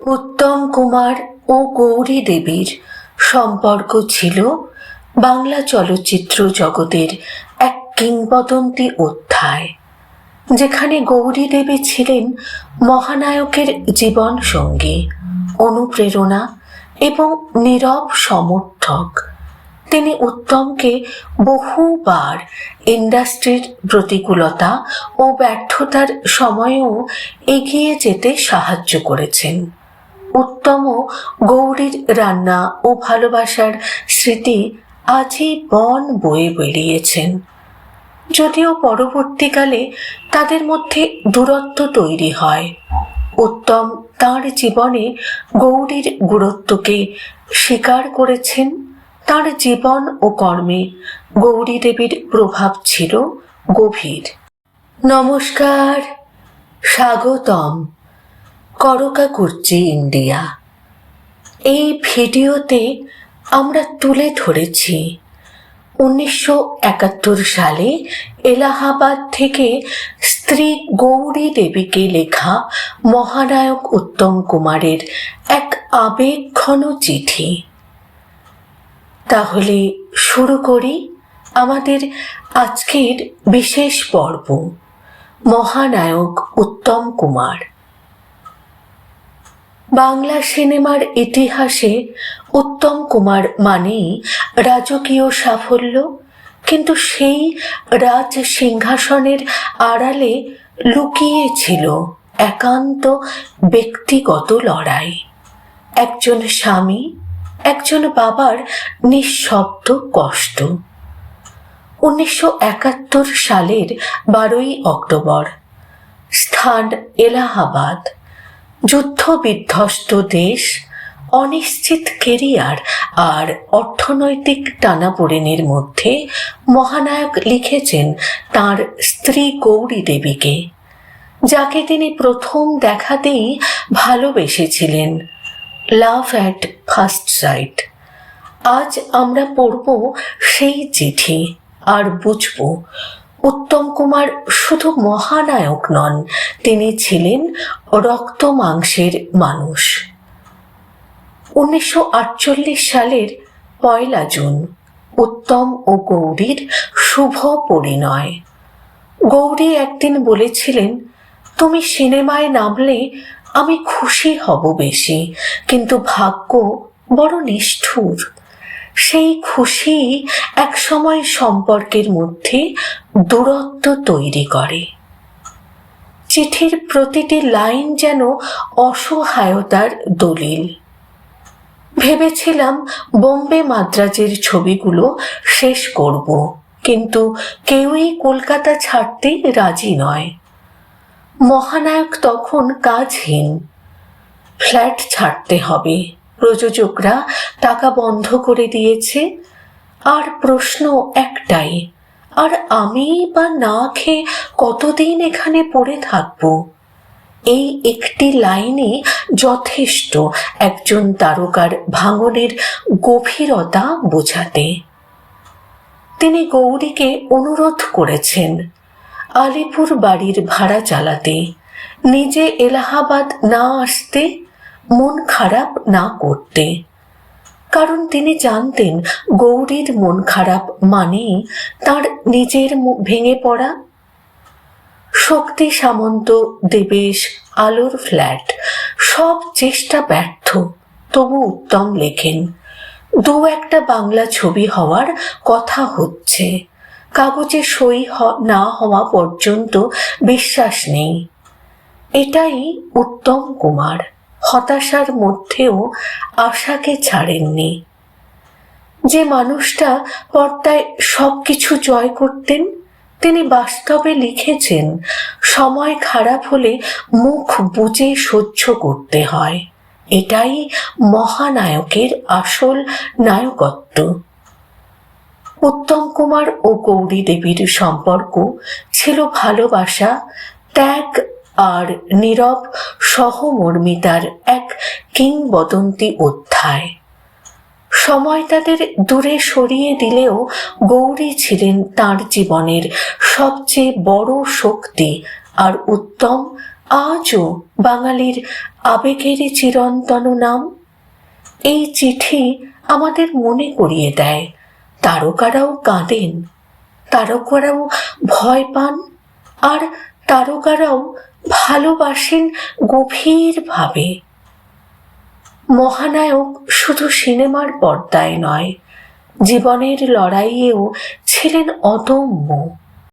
উত্তম কুমার ও গৌরী দেবীর সম্পর্ক ছিল বাংলা চলচ্চিত্র জগতের এক কিংবদন্তি অধ্যায়, যেখানে গৌরী দেবী ছিলেন মহানায়কের জীবন সঙ্গী, অনুপ্রেরণা এবং নীরব সমর্থক। তিনি উত্তমকে বহুবার ইন্ডাস্ট্রির প্রতিকূলতা ও ব্যর্থতার সময়েও এগিয়ে যেতে সাহায্য করেছেন। উত্তম গৌরীর রান্না ও ভালোবাসার স্মৃতি আজীবন বয়ে বেরিয়েছেন। যদিও পরবর্তীকালে তাদের মধ্যে দূরত্ব তৈরি হয়। উত্তম তার জীবনে গৌরীর গুরুত্বকে স্বীকার করেছেন। তার জীবন ও কর্মে গৌরী দেবীর প্রভাব ছিল গভীর। নমস্কার, স্বাগতম। করকা কুর্চি ইন্ডিয়া। এই ভিডিওতে আমরা তুলে ধরেছি উনিশশো একাত্তর সালে এলাহাবাদ থেকে স্ত্রী গৌরী দেবীকে লেখা মহানায়ক উত্তম কুমারের এক আবেগঘন চিঠি। তাহলে শুরু করি আমাদের আজকের বিশেষ পর্ব, মহানায়ক উত্তম কুমার। বাংলা সিনেমার ইতিহাসে উত্তম কুমার মানেই রাজকীয় সাফল্য, কিন্তু সেই রাজ সিংহাসনের আড়ালে লুকিয়েছিল একান্ত ব্যক্তিগত লড়াই। একজন স্বামী, একজন বাবার নিঃশব্দ কষ্ট। উনিশশো একাত্তর সালের বারোই অক্টোবর, স্থান এলাহাবাদ। যুদ্ধ বিধ্বস্ত দেশ, অনিশ্চিত কেরিয়ার আর অর্থনৈতিক টানাপোড়েনের মধ্যে মহানায়ক লিখেছেন তার স্ত্রী গৌরী দেবীকে, যাকে তিনি প্রথম দেখাতেই ভালোবেসেছিলেন। Love at first sight. আজ আমরা পড়ব সেই চিঠি আর বুঝব উত্তম কুমার শুধু মহানায়ক নন, তিনি ছিলেন রক্ত মাংসের মানুষ। উনিশশো আটচল্লিশ সালের পয়লা জুন, উত্তম ও গৌরীর শুভ পরিণয়। গৌরী একদিন বলেছিলেন, তুমি সিনেমায় নামলে আমি খুশি হব বেশি, কিন্তু ভাগ্য বড় নিষ্ঠুর। সেই খুশি এক সময় সম্পর্কের মধ্যে দূরত্ব তৈরি করে। চিঠির প্রতিটি লাইন যেন অসহায়তার দলিল। ভেবেছিলাম বোম্বে মাদ্রাজের ছবিগুলো শেষ করব, কিন্তু কেউই কলকাতা ছাড়তে রাজি নয়। মহানায়ক তখন কাজহীন। ফ্ল্যাট ছাড়তে হবে। প্রযোজকরা টাকা বন্ধ করে দিয়েছে। আর প্রশ্ন একটাই, আর আমি বা না খেয়ে কতদিন এখানে পড়ে থাকব? এই একটি লাইনে যথেষ্ট একজন তারকার ভাঙনের গভীরতা বোঝাতে। তিনি গৌরীকে অনুরোধ করেছেন আলিপুর বাড়ির ভাড়া চালাতে। নিজে এলাহাবাদ না আসতে মন খারাপ না করতে। কারণ তিনি জানতেন, গৌরীর মন খারাপ মানেই তার নিজের ভেঙে পড়া। শক্তি সামন্ত দেবেশ আলোর ফ্ল্যাট, সব চেষ্টা ব্যর্থ, তবু উত্তম লেখেন। দু একটা বাংলা ছবি হওয়ার কথা হচ্ছে। কাগজে সই না হওয়া পর্যন্ত বিশ্বাস নেই। এটাই উত্তম কুমার। হতাশার মধ্যেও আশাকে ছাড়েননি। যে মানুষটা পর্দায় সব কিছু জয় করতেন, তিনি বাস্তবে লিখেছেন, সময় খারাপ হলে মুখ বুজে সহ্য করতে হয়। এটাই মহানায়কের আসল নায়কত্ব। উত্তম কুমার ও গৌরী দেবীর সম্পর্ক ছিল ভালোবাসা, ত্যাগ আর নীরব সহমর্মিতার এক কিংবদন্তি অধ্যায়। সময় তাদের দূরে সরিয়ে দিলেও গৌরী ছিলেন তার জীবনের সবচেয়ে বড় শক্তি আর উত্তম আজও বাঙালির আবেগেরই চিরন্তন নাম। এই চিঠি আমাদের মনে করিয়ে দেয়, তারকারাও কাঁদেন, তারকারাও ভয় পান আর তারকারাও ভালোবাসেন গভীরভাবে। মহানায়ক শুধু সিনেমার পর্দায় নয় জীবনের লড়াইয়েও ছিলেন অদম্য।